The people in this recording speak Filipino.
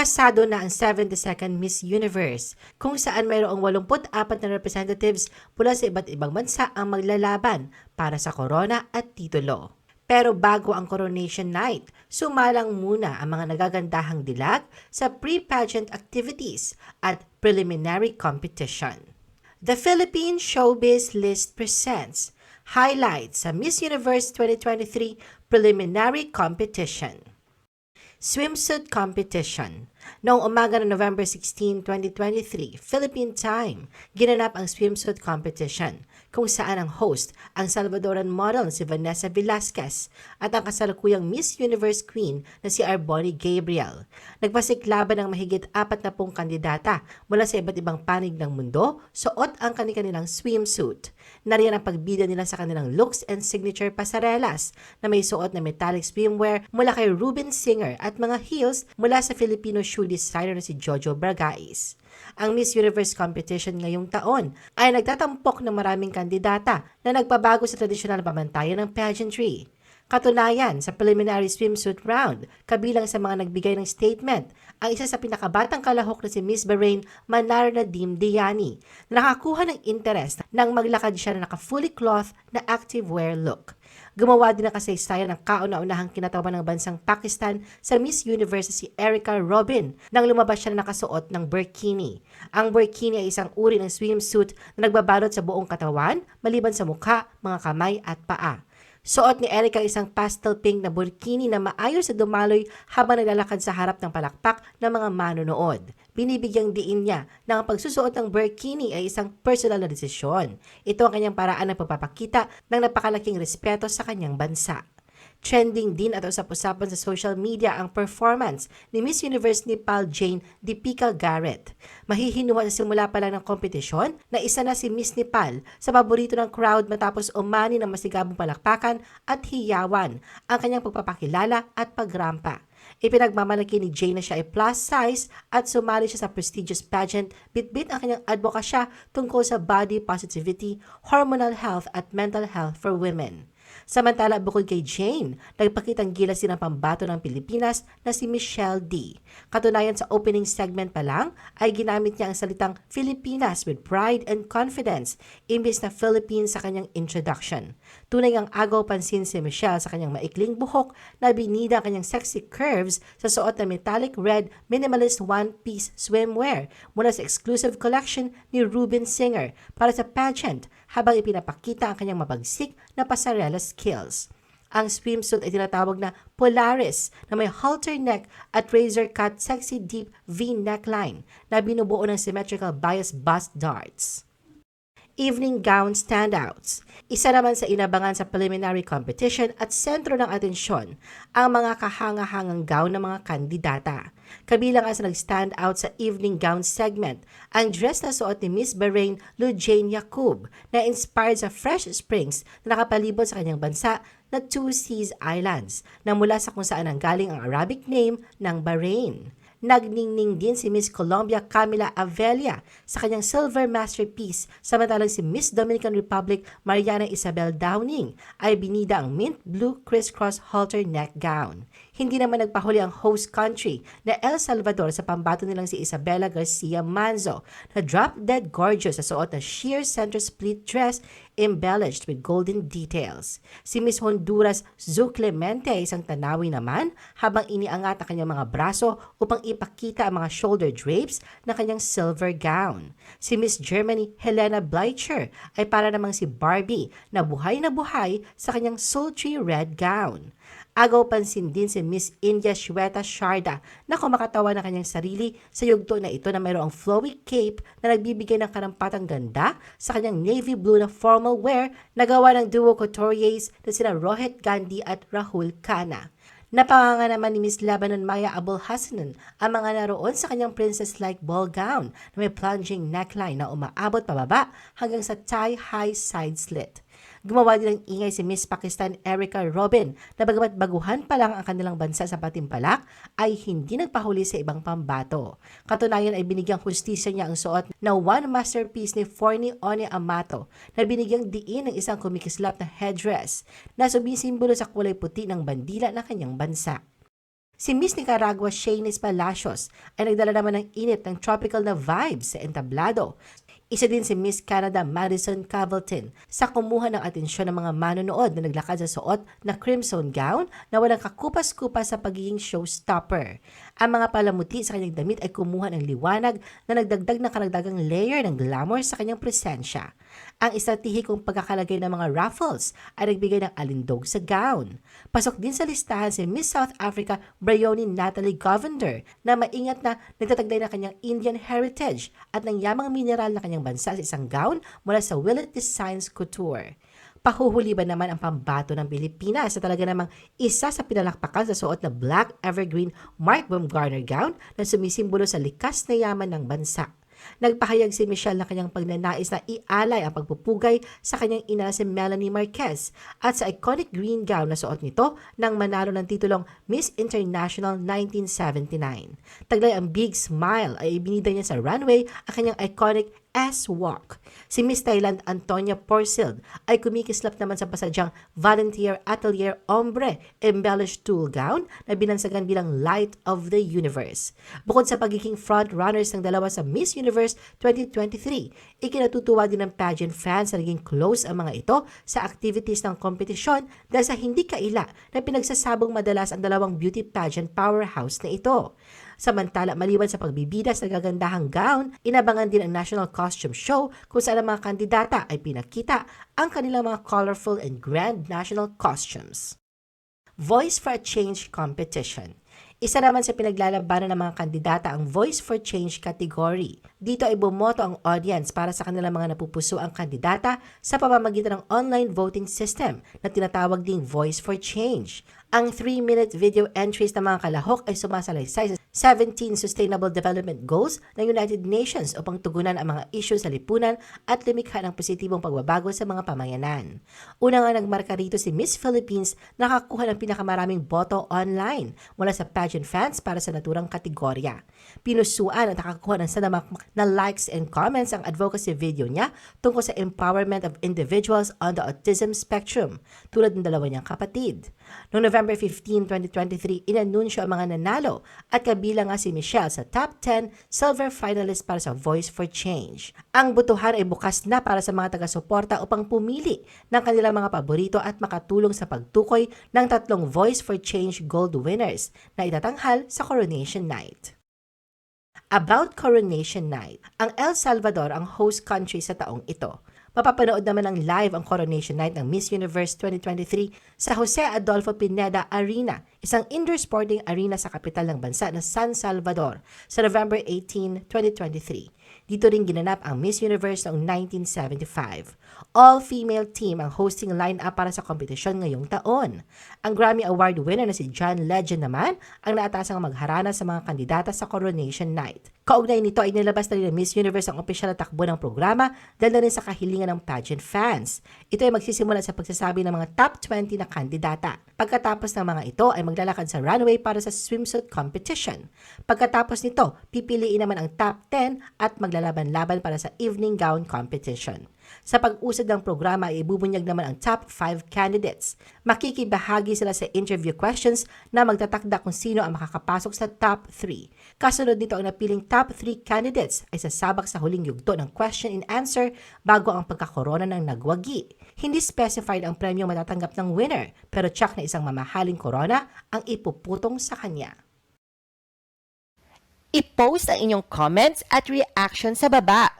kasado na ang 72nd Miss Universe, kung saan mayroong 84 na representatives mula sa iba't ibang bansa ang maglalaban para sa corona at titulo. Pero bago ang coronation night, sumalang muna ang mga nagagandahang dilag sa pre-pageant activities at preliminary competition. The Philippine Showbiz List presents highlights sa Miss Universe 2023 preliminary competition. Swimsuit Competition. Noong umaga ng November 16, 2023, Philippine Time, ginanap ang swimsuit competition kung saan ang host ang Salvadoran model si Vanessa Velasquez at ang kasalukuyang Miss Universe Queen na si Arboni Gabriel. Nagpasiklaban ng mahigit apat na pong kandidata mula sa iba't ibang panig ng mundo, suot ang kanilang swimsuit. Nariyan ang pagbida nila sa kanilang looks and signature pasarelas na may suot na metallic swimwear mula kay Ruben Singer at mga heels mula sa Filipino shoe designer na si Jojo Bragais. Ang Miss Universe competition ngayong taon ay nagtatampok ng maraming kandidata na nagpabago sa tradisyonal pamantayan ng pageantry. Katunayan, sa preliminary swimsuit round, kabilang sa mga nagbigay ng statement, ang isa sa pinakabatang kalahok na si Miss Bahrain Manar Nadim Diani, na nakakuha ng interest nang maglakad siya na naka-fully cloth na active wear look. Gumawa din ng kasaysayan ng kauna-unahang kinatawan ng bansang Pakistan sa Miss Universe si Erica Robin nang lumabas siya na nakasuot ng burkini. Ang burkini ay isang uri ng swimsuit na nagbabalot sa buong katawan maliban sa mukha, mga kamay at paa. Suot ni Erica isang pastel pink na burkini na maayos sa dumaloy habang naglalakad sa harap ng palakpak ng mga manonood. Binibigyang diin niya na ang pagsusuot ng burkini ay isang personal na desisyon. Ito ang kanyang paraan ng pagpapakita ng napakalaking respeto sa kanyang bansa. Trending din at usap-usapan sa social media ang performance ni Miss Universe Nepal Jane Deepika Garrett. Mahihinuha sa simula pa lang ng kompetisyon na isa na si Miss Nepal sa paborito ng crowd matapos umani ng masigabong palakpakan at hiyawan ang kanyang pagpapakilala at pagrampa. Ipinagmamalaki ni Jane na siya ay plus size at sumali siya sa prestigious pageant bitbit ang kanyang advokasya tungkol sa body positivity, hormonal health at mental health for women. Samantala, bukod kay Jane, nagpakitang gilas din ang pambato ng Pilipinas na si Michelle D. Katunayan sa opening segment pa lang, ay ginamit niya ang salitang Filipinas with pride and confidence imbis na Philippines sa kanyang introduction. Tunay ang agaw pansin si Michelle sa kanyang maikling buhok na binida ang kanyang sexy curves sa suot na metallic red minimalist one-piece swimwear mula sa exclusive collection ni Ruben Singer para sa pageant habang ipinapakita ang kanyang mabagsik na pasarela skills. Ang swimsuit ay tinatawag na Polaris na may halter neck at razor cut sexy deep V neckline na binubuo ng symmetrical bias bust darts evening gown standouts. Isa naman sa inabangan sa preliminary competition at sentro ng atensyon ang mga kahanga-hangang gown ng mga kandidata. Kabilang ang sa nag-stand out sa evening gown segment, ang dress na suot ni Miss Bahrain Lujane Yakub na inspired sa fresh springs na nakapalibot sa kanyang bansa na Two Seas Islands na mula sa kung saan ang galing ang Arabic name ng Bahrain. Nagningning din si Miss Colombia Camila Avelia sa kanyang silver masterpiece samantalang si Miss Dominican Republic Mariana Isabel Downing ay binida ang mint blue crisscross halter neck gown. Hindi naman nagpahuli ang host country na El Salvador sa pambato nilang si Isabella Garcia Manzo na drop dead gorgeous sa suot na sheer center split dress embellished with golden details. Si Miss Honduras Zu Clemente ay isang tanawi naman habang iniangat ang kanyang mga braso upang ipakita ang mga shoulder drapes na kanyang silver gown. Si Miss Germany Helena Bleicher ay para namang si Barbie na buhay na buhay sa kanyang sultry red gown. Agaw pansin din si Miss India Shweta Sharda na kumakatawa na kanyang sarili sa yugto na ito na mayroong flowy cape na nagbibigay ng karampatang ganda sa kanyang navy blue na formal wear na gawa ng duo couturiers na sina Rohit Gandhi at Rahul Khanna. Napanganga naman ni Miss Lebanon Maya Abul Hasanan ang mga naroon sa kanyang princess-like ball gown na may plunging neckline na umaabot pababa hanggang sa tie-high side slit. Gumawa din ng ingay si Miss Pakistan Erica Robin na bagamat baguhan pa lang ang kanilang bansa sa patimpalak ay hindi nagpahuli sa ibang pambato. Katunayan ay binigyang hustisya niya ang suot na one masterpiece ni Forni One Amato na binigyang diin ng isang kumikislap na headdress na sumisimbolo sa kulay puti ng bandila ng kanyang bansa. Si Miss Nicaragua Shanice Palacios ay nagdala naman ng init ng tropical na vibes sa entablado. Isa din si Miss Canada Madison Cavaltin sa kumuha ng atensyon ng mga manonood na naglakad sa suot na crimson gown na walang kakupas-kupas sa pagiging showstopper. Ang mga palamuti sa kanyang damit ay kumuha ng liwanag na nagdagdag ng karagdagang layer ng glamour sa kanyang presensya. Ang estratehikong pagkakalagay ng mga ruffles ay nagbigay ng alindog sa gown. Pasok din sa listahan si Miss South Africa Bryony Natalie Govender na maingat na nagtataglay ng kanyang Indian heritage at ng yamang mineral na kanyang bansa sa isang gown mula sa Willett Designs Couture. Pahuhuli ba naman ang pambato ng Pilipinas sa talaga namang isa sa pinalakpakan sa suot na black evergreen Mark Baumgartner gown na sumisimbolo sa likas na yaman ng bansa. Nagpahayag si Michelle na kanyang pagnanais na ialay ang pagpupugay sa kanyang ina na si Melanie Marquez at sa iconic green gown na suot nito nang manalo ng titulong Miss International 1979. Taglay ang big smile ay ibinida niya sa runway ang kanyang iconic S-Walk. Si Miss Thailand Antonia Porceld ay kumikislap naman sa pasadyang Volunteer Atelier Ombre Embellished Tulle Gown na binansagan bilang Light of the Universe. Bukod sa pagiging front runners ng dalawa sa Miss Universe 2023, ikinatutuwa din ng pageant fans na naging close ang mga ito sa activities ng kompetisyon dahil sa hindi kaila na pinagsasabong madalas ang dalawang beauty pageant powerhouse na ito. Samantala, maliban sa pagbibida sa gagandahang gown, inabangan din ang National Costume Show kung saan ang mga kandidata ay pinakita ang kanilang mga colorful and grand national costumes. Voice for a Change Competition isa naman sa pinaglalabanan ng mga kandidata ang Voice for Change category. Dito ay bumoto ang audience para sa kanilang mga napupuso ang kandidata sa pamamagitan ng online voting system na tinatawag ding Voice for Change. Ang 3-minute video entries ng mga kalahok ay sumasalaysay sa 17 Sustainable Development Goals ng United Nations upang tugunan ang mga isyu sa lipunan at lumikha ng positibong pagbabago sa mga pamayanan. Una nga nagmarka rito si Miss Philippines na nakakuha ng pinakamaraming boto online mula sa pageant fans para sa naturang kategorya. Pinusuan at nakakuha ng sanamak na likes and comments ang advocacy video niya tungkol sa empowerment of individuals on the autism spectrum, tulad ng dalawa niyang kapatid. Noong November 15, 2023, inanunsyo ang mga nanalo at kabilang nga si Michelle sa top 10 silver finalist para sa Voice for Change. Ang butuhan ay bukas na para sa mga taga-suporta upang pumili ng kanilang mga paborito at makatulong sa pagtukoy ng tatlong Voice for Change Gold winners na itatanghal sa Coronation Night. About Coronation Night, ang El Salvador ang host country sa taong ito. Mapapanood naman ng live ang Coronation Night ng Miss Universe 2023 sa Jose Adolfo Pineda Arena, isang indoor sporting arena sa kapital ng bansa na San Salvador sa November 18, 2023. Dito rin ginanap ang Miss Universe noong 1975. All-female team ang hosting line-up para sa kompetisyon ngayong taon. Ang Grammy Award winner na si John Legend naman ang naatasang magharana sa mga kandidata sa Coronation Night. Kaugnay nito ay nilabas na rin ng Miss Universe ang opisyal na takbo ng programa dahil na rin sa kahilingan ng pageant fans. Ito ay magsisimula sa pagsasabi ng mga top 20 na kandidata. Pagkatapos ng mga ito ay maglalakad sa runway para sa swimsuit competition. Pagkatapos nito, pipiliin naman ang top 10 at maglalaban-laban para sa evening gown competition. Sa pag-usad ng programa ay ibubunyag naman ang top 5 candidates. Makikibahagi sila sa interview questions na magtatakda kung sino ang makakapasok sa top 3. Kasunod nito ang napiling top 3 candidates ay sasabak sa huling yugto ng question and answer bago ang pagkakorona ng nagwagi. Hindi specified ang premyo matatanggap ng winner pero tsak na isang mamahaling korona ang ipuputong sa kanya. I-post ang inyong comments at reaction sa baba.